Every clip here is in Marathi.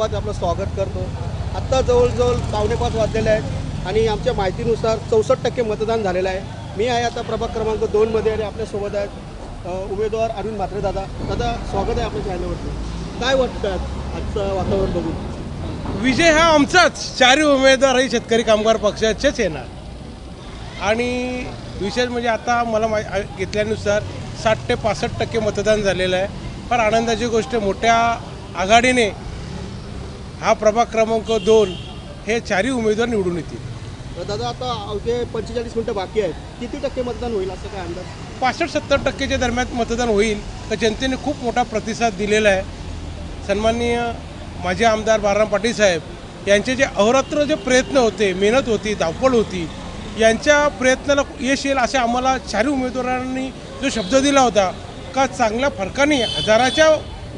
आपलं स्वागत करतो. आत्ता जवळजवळ पावणेपाच वाजलेले आहेत आणि आमच्या माहितीनुसार चौसष्ट टक्के मतदान झालेलं आहे. मी आहे आता प्रभाग क्रमांक दोनमध्ये आणि आपल्यासोबत आहेत उमेदवार अरविंद म्हात्रे दादा. दादा स्वागत आहे आपल्या चॅनलवरती काय वाटतं आजचं वातावरण बघून? विजय हा आमचाच. चारही उमेदवारही शेतकरी कामगार पक्षाचेच येणार. आणि विशेष म्हणजे आता मला मा घेतल्यानुसार साठ ते पासष्ट टक्के मतदान झालेलं आहे. फार आनंदाची गोष्ट मोठ्या आघाडीने हा प्रभाग क्रमांक दोन हे चारही उमेदवार निवडून येतील. दादा आता अवघे पंचेचाळीस मिनटं बाकी आहेत. किती टक्के मतदान होईल असं काय अंदाज? पासष्ट सत्तर टक्केच्या दरम्यान मतदान होईल. तर जनतेने खूप मोठा प्रतिसाद दिलेला आहे. सन्माननीय माजी आमदार बाळाराम पाटील साहेब यांचे जे अहोरात्र जे प्रयत्न होते मेहनत होती धावपळ होती यांच्या प्रयत्नाला यश येईल असे आम्हाला चारही उमेदवारांनी जो शब्द दिला होता का चांगल्या फरकाने हजाराच्या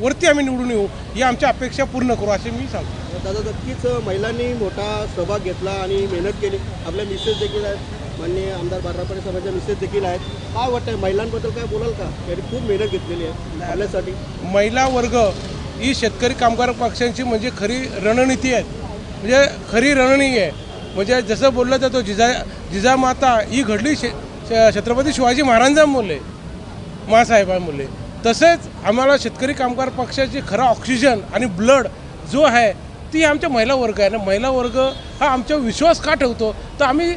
वरती आम्ही निवडून येऊ ही आमच्या अपेक्षा पूर्ण करू असे मी सांगतो. दादा नक्कीच महिलांनी मोठा सहभाग घेतला आणि मेहनत केली. आपल्या मिसेस देखील आहेत. माननीय आमदार बारापडे साहेबांच्या मिसेस देखील आहेत. काय वाटतंय महिलांबद्दल काय बोलाल का? त्यांनी खूप मेहनत घेतलेली आहे आपल्यासाठी. महिला वर्ग ही शेतकरी कामगार पक्षांची म्हणजे खरी रणनीती आहे. म्हणजे खरी रणनीती आहे. म्हणजे जसं बोललं जातं जिजा जिजामाता ही घडली शे श- छत्रपती शिवाजी महाराजांमुळे मासाहेबांमुळे तसेच आम्हाला शेतकरी कामगार पक्षाची खरा ऑक्सिजन आणि ब्लड जो आहे ती आमच्या महिला वर्ग आहे. ना महिला वर्ग हा आमच्यावर विश्वास का ठेवतो? तर आम्ही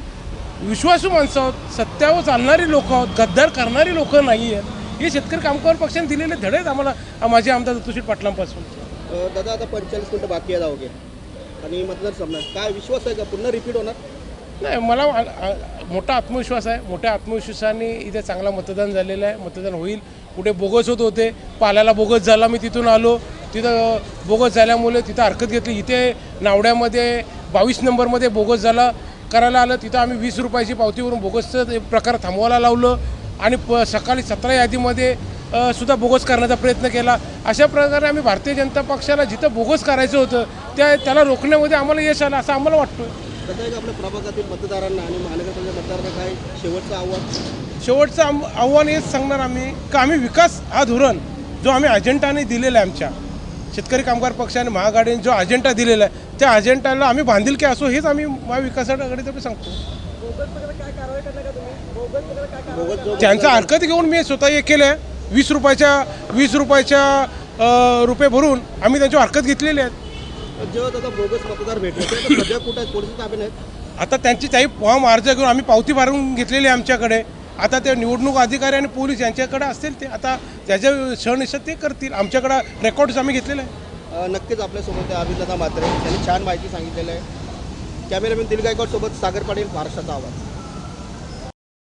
विश्वासू माणसं आहोत सत्यावर चालणारी लोक आहोत गद्दार करणारी लोक नाही आहेत. हे शेतकरी कामगार पक्षाने दिलेले धडे आहेत आम्हाला माझे आमदार दत्तूशील पाटलांपासून. दादा आता पंचेचाळीस मिनटं बाकी आहेत अवघे. आणि मतदार संपणार काय विश्वास आहे का? पुन्हा रिपीट होणार? नाही मला मोठा आत्मविश्वास आहे. मोठ्या आत्मविश्वासाने इथे चांगला मतदान झालेलं आहे. मतदान होईल. कुठे बोगस होत होते पाल्याला बोगस झाला मी तिथून आलो. तिथं बोगस झाल्यामुळे तिथं हरकत घेतली. इथे नावड्यामध्ये बावीस नंबरमध्ये बोगस झाला. करायला आलं तिथं आम्ही वीस रुपयाची पावतीवरून बोगसचं प्रकार थांबवायला लावलं. आणि प सकाळी सतरा यादीमध्ये सुद्धा बोगस करण्याचा प्रयत्न केला. अशा प्रकारे आम्ही भारतीय जनता पक्षाला जिथं बोगस करायचं होतं त्या त्याला रोखण्यामध्ये आम्हाला यश आलं असं आम्हाला वाटतं. कसं आहे का आपल्या प्रभागातील मतदारांना आणि महानगरपालिका मतदारांना काय शेवटचं आव्हान? शेवटचं आम आव्हान हेच सांगणार आम्ही का आम्ही विकास हा धोरण जो आम्ही अजेंडाने दिलेला आहे आमच्या शेतकरी कामगार पक्षाने महाआघाडीने जो अजेंडा दिलेला आहे त्या अजेंडाला आम्ही बांधील की असो हेच आम्ही महाविकासाकडे सांगतो. त्यांचा हरकत घेऊन मी स्वतः हे केलं आहे वीस रुपयाच्या वीस रुपयाच्या रुपये भरून आम्ही त्यांची हरकत घेतलेली आहेत? आता त्यांची काही फॉर्म अर्ज घेऊन आम्ही पावती भरून घेतलेली आहे आमच्याकडे. आता ते निवडणूक अधिकारी आणि पोलीस यांच्याकडे असतील ते आता त्याच्या सहनिष्ठ ते करतील. आमच्याकडं रेकॉर्ड्स आम्ही घेतलेले आहे नक्कीच आपल्यासोबत आहे अभिदादा मात्रे. त्यांनी छान माहिती सांगितलेली आहे. कॅमेरामॅन दिल गायकवाडसोबत सागर पाटील महाराष्ट्राचा आवाज.